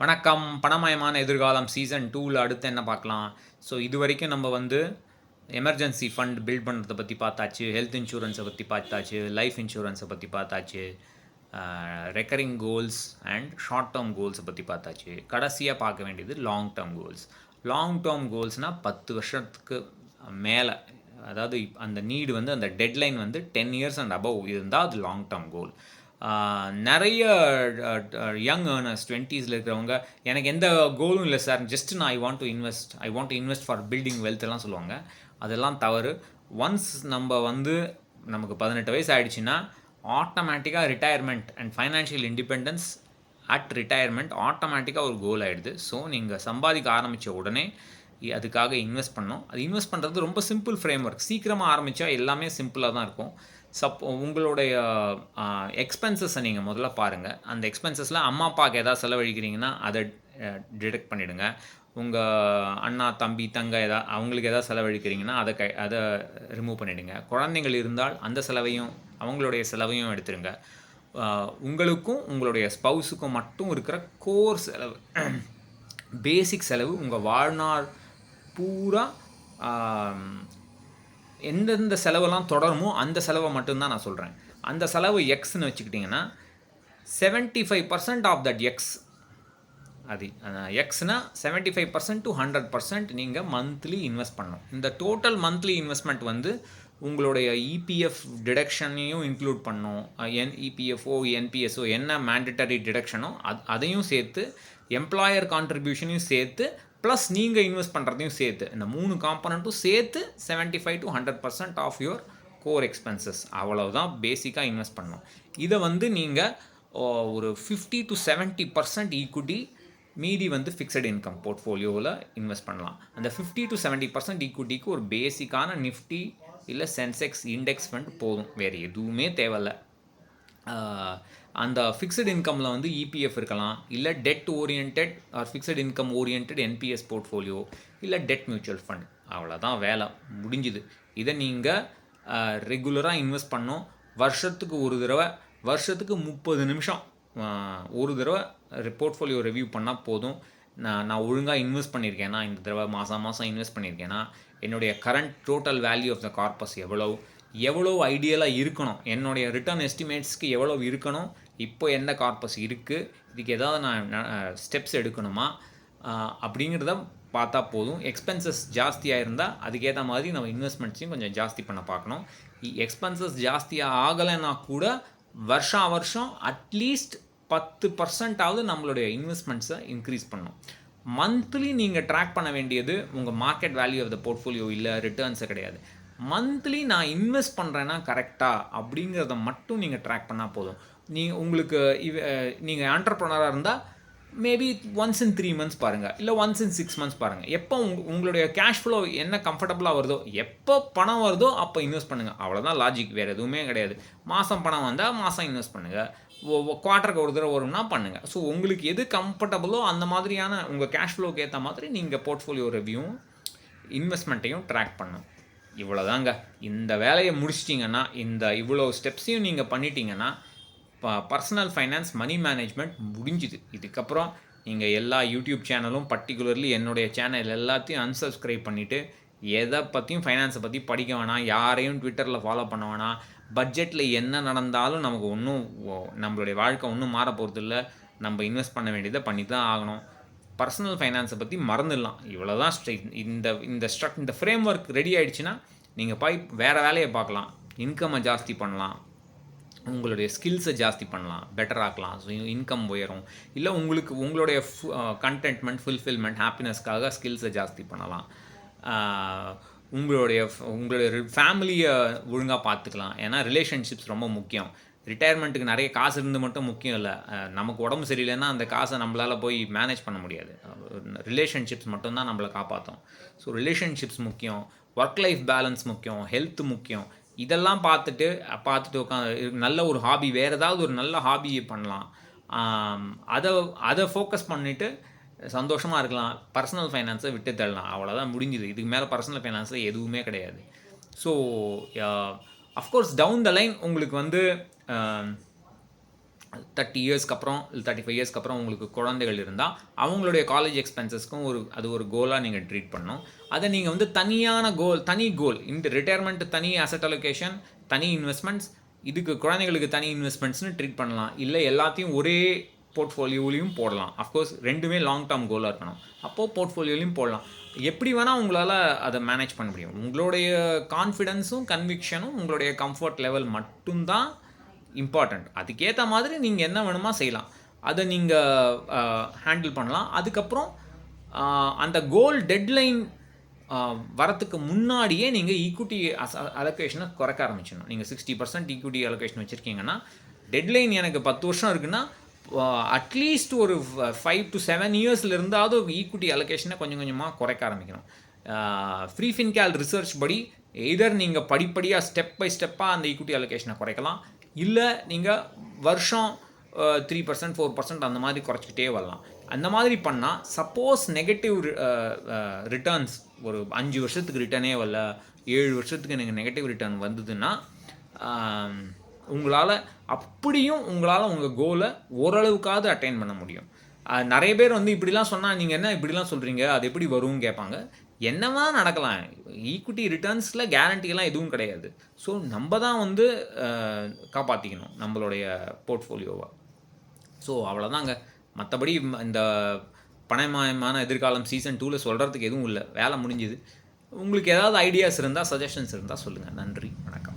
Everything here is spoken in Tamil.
வணக்கம். பணமயமான எதிர்காலம் சீசன் டூவில் அடுத்து என்ன பார்க்கலாம்? ஸோ இது வரைக்கும் நம்ம வந்து எமர்ஜென்சி ஃபண்ட் பில்ட் பண்ணுறதை பற்றி பார்த்தாச்சு ஹெல்த் இன்சூரன்ஸை பற்றி பார்த்தாச்சு லைஃப் இன்சூரன்ஸை பற்றி பார்த்தாச்சு recurring goals and short term கோல்ஸை பற்றி பார்த்தாச்சு. கடைசியாக பார்க்க வேண்டியது long term goals long term கோல்ஸ்னால் பத்து வருஷத்துக்கு மேலே. அதாவது அந்த நீடு வந்து அந்த டெட்லைன் வந்து டென் இயர்ஸ் அண்ட் அபவ் இருந்தால் அது லாங் டேர்ம் கோல் நிறைய யங் ஏர்னர்ஸ் டுவெண்ட்டீஸில் இருக்கிறவங்க எனக்கு எந்த கோலும் இல்லை சார் ஜஸ்ட் நான் I want to invest I want to invest for building wealth எல்லாம் சொல்லுவாங்க. அதெல்லாம் தவறு. ஒன்ஸ் நம்ம வந்து நமக்கு பதினெட்டு வயசு ஆகிடுச்சின்னா ஆட்டோமேட்டிக்காக retirement and financial independence at retirement ஆட்டோமேட்டிக்காக ஒரு கோல் ஆகிடுது ஸோ நீங்கள் சம்பாதிக்க ஆரம்பித்த உடனே அதுக்காக இன்வெஸ்ட் பண்ணோம் அது இன்வெஸ்ட் பண்ணுறது ரொம்ப சிம்பிள் ஃப்ரேம் ஒர்க் சீக்கிரமாக ஆரம்பித்தா எல்லாமே சிம்பிளாக தான் இருக்கும். சப் உங்களுடைய எக்ஸ்பென்சஸை நீங்கள் முதல்ல பாருங்கள் அந்த எக்ஸ்பென்சஸில் அம்மா அப்பாவுக்கு எதாவது செலவழிக்கிறீங்கன்னா அதை டிடெக்ட் பண்ணிவிடுங்க உங்கள் அண்ணா தம்பி தங்க எதா அவங்களுக்கு எதாவது செலவழிக்கிறீங்கன்னா அதை க அதை ரிமூவ் பண்ணிவிடுங்க குழந்தைங்கள் இருந்தால் அந்த செலவையும் அவங்களுடைய செலவையும் எடுத்துருங்க. உங்களுக்கும் உங்களுடைய ஸ்பௌஸுக்கும் மட்டும் இருக்கிற கோர் செலவு பேசிக் செலவு உங்கள் வாழ்நாள் பூரா எந்தெந்த செலவெல்லாம் தொடருமோ அந்த செலவை மட்டும்தான் நான் சொல்கிறேன் அந்த செலவு எக்ஸ்னு வச்சுக்கிட்டிங்கன்னா seventy five percent of that X அது எக்ஸ்னால் seventy five percent to hundred percent நீங்கள் மந்த்லி இன்வெஸ்ட் பண்ணணும். இந்த டோட்டல் மந்த்லி இன்வெஸ்ட்மெண்ட் வந்து உங்களுடைய இபிஎஃப் டிடக்ஷனையும் இன்க்ளூட் பண்ணும். என் இபிஎஃப்ஓ என்பிஎஸ்ஓ என்ன மேண்டட்டரி டிடக்ஷனோ அது அதையும் சேர்த்து எம்ப்ளாயர் கான்ட்ரிபியூஷனையும் சேர்த்து ப்ளஸ் நீங்கள் இன்வெஸ்ட் பண்ணுறதையும் சேர்த்து இந்த மூணு காம்பனண்ட்டும் சேர்த்து seventy five to hundred percent of your core expenses அவ்வளவுதான் பேசிக்காக இன்வெஸ்ட் பண்ணணும். இதை வந்து நீங்கள் ஒரு fifty to seventy percent equity மீதி வந்து ஃபிக்ஸட் இன்கம் போர்ட்ஃபோலியோவில் இன்வெஸ்ட் பண்ணலாம். அந்த ஃபிஃப்டி டு செவன்ட்டி பர்சன்ட் ஈக்குட்டிக்கு ஒரு பேசிக்கான நிஃப்டி இல்லை சென்செக்ஸ் இண்டெக்ஸ் ஃபண்ட் போதும். வேறு எதுவுமே தேவையில்ல. அந்த ஃபிக்ஸட் இன்கமில் வந்து இபிஎஃப் இருக்கலாம் இல்லை debt oriented or fixed income oriented NPS portfolio இல்லை டெட் மியூச்சுவல் ஃபண்ட் அவ்வளோதான் வேலை முடிஞ்சுது. இதை நீங்கள் ரெகுலராக இன்வெஸ்ட் பண்ணோம் வருஷத்துக்கு ஒரு தடவை வருஷத்துக்கு முப்பது நிமிஷம் ஒரு தடவை போர்ட்ஃபோலியோ ரிவ்யூ பண்ணால் போதும். நான் நான் ஒழுங்காக இன்வெஸ்ட் பண்ணியிருக்கேன்னா இந்த தடவை மாதம் மாதம் இன்வெஸ்ட் பண்ணியிருக்கேன்னா என்னுடைய current total value of the corpus எவ்வளோ எவ்வளோ ஐடியலாக இருக்கணும்? என்னுடைய ரிட்டர்ன் எஸ்டிமேட்ஸ்க்கு எவ்வளோ இருக்கணும்? இப்போ எந்த கார்பஸ் இருக்குது இதுக்கு ஏதாவது நான் ஸ்டெப்ஸ் எடுக்கணுமா? அப்படிங்கிறத பார்த்தா போதும். எக்ஸ்பென்சஸ் ஜாஸ்தியாக இருந்தால் அதுக்கேற்ற மாதிரி நம்ம இன்வெஸ்ட்மெண்ட்ஸையும் கொஞ்சம் ஜாஸ்தி பண்ண பார்க்கணும். எக்ஸ்பென்சஸ் ஜாஸ்தியாக ஆகலைன்னா கூட வருஷா வருஷம் அட்லீஸ்ட் பத்து பர்சன்டாவது நம்மளுடைய இன்வெஸ்ட்மெண்ட்ஸை இன்க்ரீஸ் பண்ணணும் மந்த்லி நீங்கள் ட்ராக் பண்ண வேண்டியது உங்கள் market value of the portfolio இல்லை ரிட்டர்ன்ஸை கிடையாது. மந்த்லி நான் இன்வெஸ்ட் பண்ணுறேன்னா கரெக்டாக அப்படிங்கிறத மட்டும் நீங்கள் ட்ராக் பண்ணால் போதும். நீ உங்களுக்கு இவ நீங்கள் ஆண்டர்ப்ரனராக இருந்தால் maybe once in three months பாருங்கள் இல்லை ஒன்ஸ் இன் சிக்ஸ் மந்த்ஸ் பாருங்கள் எப்போ உங் உங்களுடைய கேஷ் ஃப்ளோ என்ன கம்ஃபர்டபுளாக வருதோ எப்போ பணம் வருதோ அப்போ இன்வெஸ்ட் பண்ணுங்கள் அவ்வளோதான் லாஜிக் வேறு எதுவுமே கிடையாது. மாதம் பணம் வந்தால் மாதம் இன்வெஸ்ட் பண்ணுங்கள் குவார்ட்டருக்கு ஒரு தடவை வரும்னா பண்ணுங்கள் ஸோ உங்களுக்கு எது கம்ஃபர்டபுளோ அந்த மாதிரியான உங்கள் கேஷ் ஃப்ளோக்கு ஏற்ற மாதிரி நீங்கள் போர்ட்ஃபோலியோ ரிவ்யூவும் இன்வெஸ்ட்மெண்ட்டையும் ட்ராக் பண்ணும் இவ்வளோதாங்க இந்த வேலையை முடிச்சிட்டிங்கன்னா இந்த இவ்வளோ ஸ்டெப்ஸையும் நீங்கள் பண்ணிட்டீங்கன்னா பர்சனல் ஃபைனான்ஸ் மணி மேனேஜ்மெண்ட் முடிஞ்சுது. இதுக்கப்புறம் நீங்கள் எல்லா யூடியூப் சேனலும் பர்டிகுலர்லி என்னுடைய சேனல் எல்லாத்தையும் அன்சப்ஸ்கிரைப் பண்ணிவிட்டு எதை பற்றியும் ஃபைனான்ஸை பற்றி படிக்க வேணாம் யாரையும் ட்விட்டரில் ஃபாலோ பண்ண வேணாம் பட்ஜெட்டில் என்ன நடந்தாலும் நமக்கு ஒன்றும் நம்மளுடைய வாழ்க்கை ஒன்றும் மாற போகிறது இல்லை நம்ம இன்வெஸ்ட் பண்ண வேண்டியதை பண்ணி தான் ஆகணும். பர்சனல் ஃபைனான்ஸை பற்றி மறந்துடலாம். இவ்வளோதான் ஸ்ட்ரெயிட் இந்த இந்த ஸ்ட்ரக் இந்த ஃப்ரேம் ஒர்க் ரெடி ஆகிடுச்சுன்னா நீங்கள் போய் வேறு வேலையை பார்க்கலாம். இன்கம்மை ஜாஸ்தி பண்ணலாம். உங்களுடைய ஸ்கில்ஸை ஜாஸ்தி பண்ணலாம். பெட்டர் ஆக்கலாம். ஸோ இன்கம் உயரும். இல்லை உங்களுக்கு உங்களுடைய கண்டென்ட்மெண்ட் ஃபுல்ஃபில்மெண்ட் ஹாப்பினஸ்க்காக ஸ்கில்ஸை ஜாஸ்தி பண்ணலாம். உங்களுடைய உங்களுடைய ஃபேமிலியை ஒழுங்காக பார்த்துக்கலாம். ஏன்னா ரிலேஷன்ஷிப்ஸ் ரொம்ப முக்கியம். ரிட்டையர்மெண்ட்டுக்கு நிறைய காசு இருந்து மட்டும் முக்கியம் இல்லை. நமக்கு உடம்பு சரியில்லைன்னா அந்த காசை நம்மளால் போய் மேனேஜ் பண்ண முடியாது. ரிலேஷன்ஷிப்ஸ் மட்டும்தான் நம்மளை காப்பாற்றும் ஸோ ரிலேஷன்ஷிப்ஸ் முக்கியம் ஒர்க் லைஃப் பேலன்ஸ் முக்கியம் ஹெல்த் முக்கியம். இதெல்லாம் பார்த்துட்டு பார்த்துட்டு உட்காந்து நல்ல ஒரு ஹாபி வேறு ஏதாவது ஒரு நல்ல ஹாபியை பண்ணலாம். அதை அதை ஃபோக்கஸ் பண்ணிவிட்டு சந்தோஷமாக இருக்கலாம். பர்சனல் ஃபைனான்ஸை விட்டு தள்ளலாம். அவ்வளோதான் முடிஞ்சுது. இதுக்கு மேலே பர்சனல் ஃபைனான்ஸில் எதுவுமே கிடையாது. So of course down the line உங்களுக்கு வந்து தேர்ட்டி இயர்ஸ்க்கு அப்புறம் இல்லை தேர்ட்டி ஃபைவ் இயர்ஸ்க்கு அப்புறம் உங்களுக்கு குழந்தைகள் இருந்தால் அவங்களுடைய காலேஜ் எக்ஸ்பென்சஸ்க்கும் ஒரு அது ஒரு கோலாக நீங்கள் ட்ரீட் பண்ணணும். அதை நீங்கள் வந்து தனியான கோல் தனி கோல் இந்த ரிட்டையர்மெண்ட் தனி அசட் அலோகேஷன் தனி இன்வெஸ்ட்மெண்ட்ஸ் இதுக்கு குழந்தைகளுக்கு தனி இன்வெஸ்ட்மெண்ட்ஸ்னு ட்ரீட் பண்ணலாம். இல்லை எல்லாத்தையும் ஒரே போர்ட்ஃபோலியோலையும் போடலாம். அஃப்கோர்ஸ் ரெண்டுமே லாங் டேர்ம் கோலாக இருக்கணும். அப்போது போர்ட்ஃபோலியோலையும் போடலாம். எப்படி வேணால் உங்களால் அதை மேனேஜ் பண்ண முடியும். உங்களுடைய கான்ஃபிடென்ஸும் கன்விக்ஷனும் உங்களுடைய கம்ஃபர்ட் லெவல் மட்டும்தான் இம்பார்ட்டண்ட் அதுக்கேற்ற மாதிரி நீங்கள் என்ன வேணுமா செய்யலாம். அதை நீங்கள் ஹேண்டில் பண்ணலாம். அதுக்கப்புறம் அந்த கோல் டெட்லைன் வரத்துக்கு முன்னாடியே நீங்கள் ஈக்விட்டி அலோகேஷனை குறைக்க ஆரம்பிச்சிடணும். நீங்கள் சிக்ஸ்டி பர்சன்ட் ஈக்விட்டி அலோகேஷன் வச்சுருக்கீங்கன்னா டெட்லைன் எனக்கு பத்து வருஷம் இருக்குன்னா அட்லீஸ்ட் ஒரு ஃபைவ் டு செவன் இயர்ஸில் இருந்தாவது ஈக்விட்டி அலோகேஷனை கொஞ்சம் கொஞ்சமாக குறைக்க ஆரம்பிக்கணும். ஃப்ரீ ஃபின்கேல் ரிசர்ச் படி எதர் நீங்கள் படிப்படியாக ஸ்டெப் பை ஸ்டெப்பாக அந்த ஈக்விட்டி அலோகேஷனை குறைக்கலாம். இல்லை நீங்கள் வருஷம் த்ரீ பர்சன்ட் ஃபோர் பர்சன்ட் அந்த மாதிரி குறைச்சிக்கிட்டே வரலாம். அந்த மாதிரி பண்ணால் சப்போஸ் நெகட்டிவ் ரிட்டர்ன்ஸ் ஒரு அஞ்சு வருஷத்துக்கு ரிட்டர்னே வரல ஏழு வருஷத்துக்கு எனக்கு நெகட்டிவ் ரிட்டர்ன் வந்ததுன்னா உங்களால் அப்படியும் உங்களால் உங்கள் கோலை ஓரளவுக்காவது அட்டைன் பண்ண முடியும். நிறைய பேர் வந்து இப்படிலாம் சொன்னால் நீங்கள் என்ன இப்படிலாம் சொல்கிறீங்க அது எப்படி வரும்னு கேட்பாங்க. என்னவா நடக்கலாம்? ஈக்விட்டி ரிட்டர்ன்ஸில் கேரண்டிலாம் எதுவும் கிடையாது. ஸோ நம்ம தான் வந்து காப்பாற்றிக்கணும் நம்மளுடைய போர்ட்ஃபோலியோவை ஸோ அவ்வளோதாங்க மற்றபடி இந்த பணமயமான எதிர்காலம் சீசன் டூவில் சொல்கிறதுக்கு எதுவும் இல்லை. வேலை முடிஞ்சுது. உங்களுக்கு ஏதாவது ஐடியாஸ் இருந்தால் சஜஷன்ஸ் இருந்தால் சொல்லுங்கள் நன்றி. வணக்கம்.